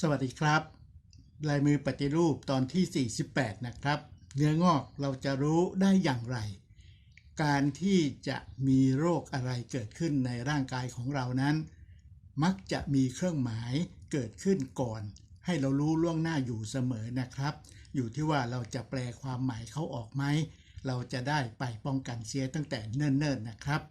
สวัสดีครับ ลายมือปฏิรูปตอนที่ 48 นะครับ เนื้องอกเราจะรู้ได้อย่างไร การที่จะมีโรคอะไรเกิดขึ้นในร่างกายของเรานั้น มักจะมีเครื่องหมายเกิดขึ้นก่อน ให้เรารู้ล่วงหน้าอยู่เสมอนะครับ อยู่ที่ว่าเราจะแปลความหมายเขาออกไหม เราจะได้ไปป้องกันเสียตั้งแต่เนิ่นๆนะครับ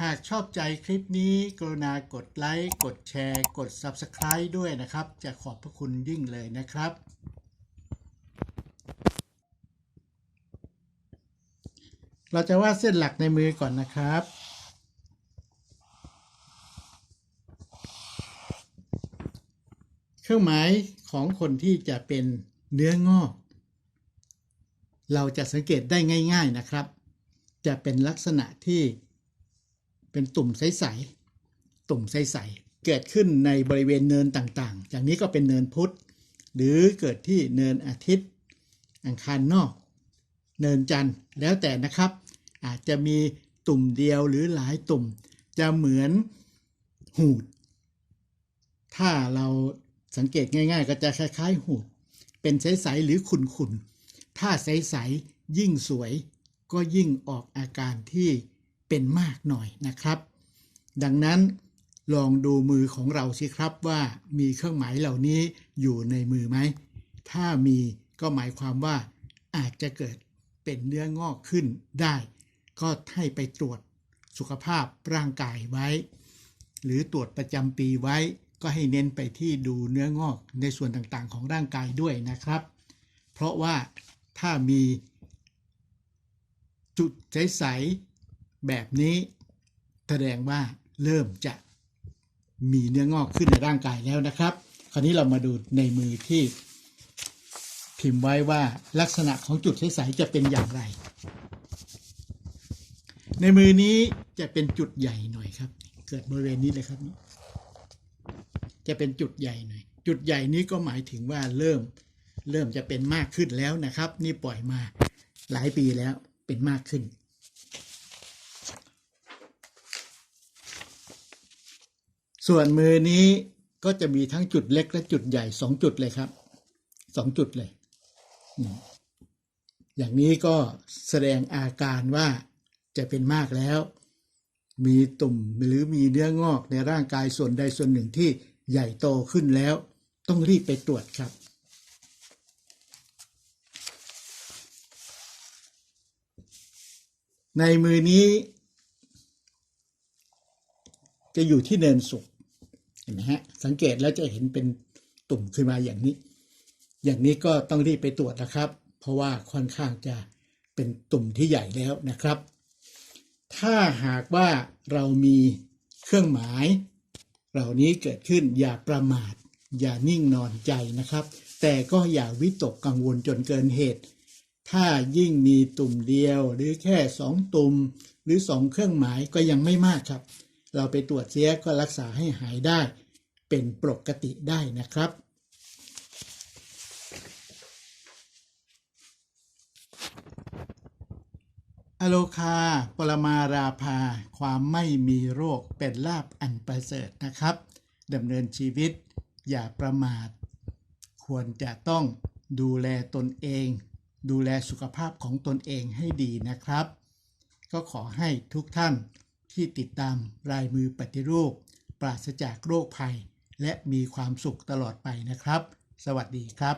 หากชอบใจคลิปนี้กรุณากดไลค์ กดแชร์ กด Subscribe ด้วยนะครับ จะขอบพระคุณยิ่งเลยนะครับ เราจะวาดเส้นหลักในมือก่อนนะครับเครื่องหมายของคนที่จะเป็นเนื้องอก เราจะสังเกตได้ง่าย ๆนะครับ จะเป็นลักษณะที่ เป็นตุ่มใสๆตุ่มใสๆเกิดขึ้นในบริเวณเนินต่างๆ อย่างนี้ก็เป็นเนินพุธหรือเกิดที่เนินอาทิตย์ อังคารนอก เนินจันทร์แล้วแต่นะครับ อาจจะมีตุ่มเดียวหรือหลายตุ่ม จะเหมือนหูด ถ้าเราสังเกตง่ายๆ ก็จะคล้ายๆ หูด เป็นใสๆหรือขุ่นๆ ถ้าใสๆยิ่งสวยก็ยิ่งออกอาการที่ เป็นมากหน่อยนะครับ ดังนั้นลองดูมือของเราสิครับว่ามีเครื่องหมายเหล่านี้อยู่ในมือไหม ถ้ามีก็หมายความว่าอาจจะเกิดเป็นเนื้องอกขึ้นได้ ก็ให้ไปตรวจสุขภาพร่างกายไว้ หรือตรวจประจำปีไว้ ก็ให้เน้นไปที่ดูเนื้องอกในส่วนต่างๆ ของร่างกายด้วยนะครับ เพราะว่าถ้ามีจุดใส แบบนี้แสดงว่าเริ่มจะมีเนื้องอกขึ้นในร่างกายแล้วนะครับ คราวนี้เรามาดูในมือที่พิมพ์ไว้ว่าลักษณะของจุดใสๆจะเป็นอย่างไร ในมือนี้จะเป็นจุดใหญ่หน่อยครับ เกิดบริเวณนี้เลยครับ จะเป็นจุดใหญ่หน่อย จุดใหญ่นี้ก็หมายถึงว่าเริ่มเริ่มจะเป็นมากขึ้นแล้วนะครับ นี่ปล่อยมาหลายปีแล้วเป็นมากขึ้น ส่วนมือนี้ก็จะมีทั้งจุดเล็กและจุดใหญ่สองจุดเลยครับสองจุดเลย อย่างนี้ก็แสดงอาการว่าจะเป็นมากแล้ว มีตุ่มหรือมีเนื้องอกในร่างกายส่วนใดส่วนหนึ่งที่ใหญ่โตขึ้นแล้ว ต้องรีบไปตรวจครับ ในมือนี้ จะอยู่ที่เนินสุก นไหมฮะสังเกตแล้วจะเห็นเป็นตุ่มขึ้นมาอย่างนี้ อย่างนี้ก็ต้องรีบไปตรวจนะครับ เพราะว่าค่อนข้างจะเป็นตุ่มที่ใหญ่แล้วนะครับ ถ้าหากว่าเรามีเครื่องหมาย เหล่านี้เกิดขึ้นอย่าประมาท อย่านิ่งนอนใจนะครับ แต่ก็อย่าวิตกกังวลจนเกินเหตุ ถ้ายิ่งมีตุ่มเดียวหรือแค่สองตุ่มหรือสองเครื่องหมายก็ยังไม่มากครับ เราไปตรวจเสียก็รักษาให้หายได้ เป็นปกติได้นะครับอโลคา ปรมาราภา ความไม่มีโรคเป็นลาบอันประเสริฐนะครับดำเนินชีวิตอย่าประมาท ควรจะต้องดูแลตนเอง ดูแลสุขภาพของตนเองให้ดีนะครับ ก็ขอให้ทุกท่านที่ติดตามรายมือปฏิรูป ปราศจากโรคภัย และมีความสุขตลอดไปนะครับ สวัสดีครับ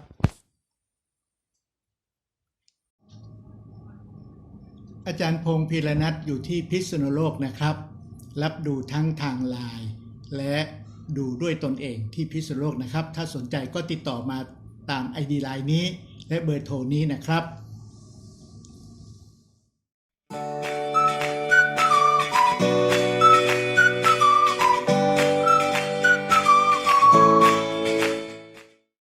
อาจารย์พงศ์พีรนัทอยู่ที่พิษณุโลกนะครับ รับดูทั้งทางไลน์และดูด้วยตนเองที่พิษณุโลกนะครับ ถ้าสนใจก็ติดต่อมาตาม ID ไลน์นี้ และเบอร์โทรนี้นะครับ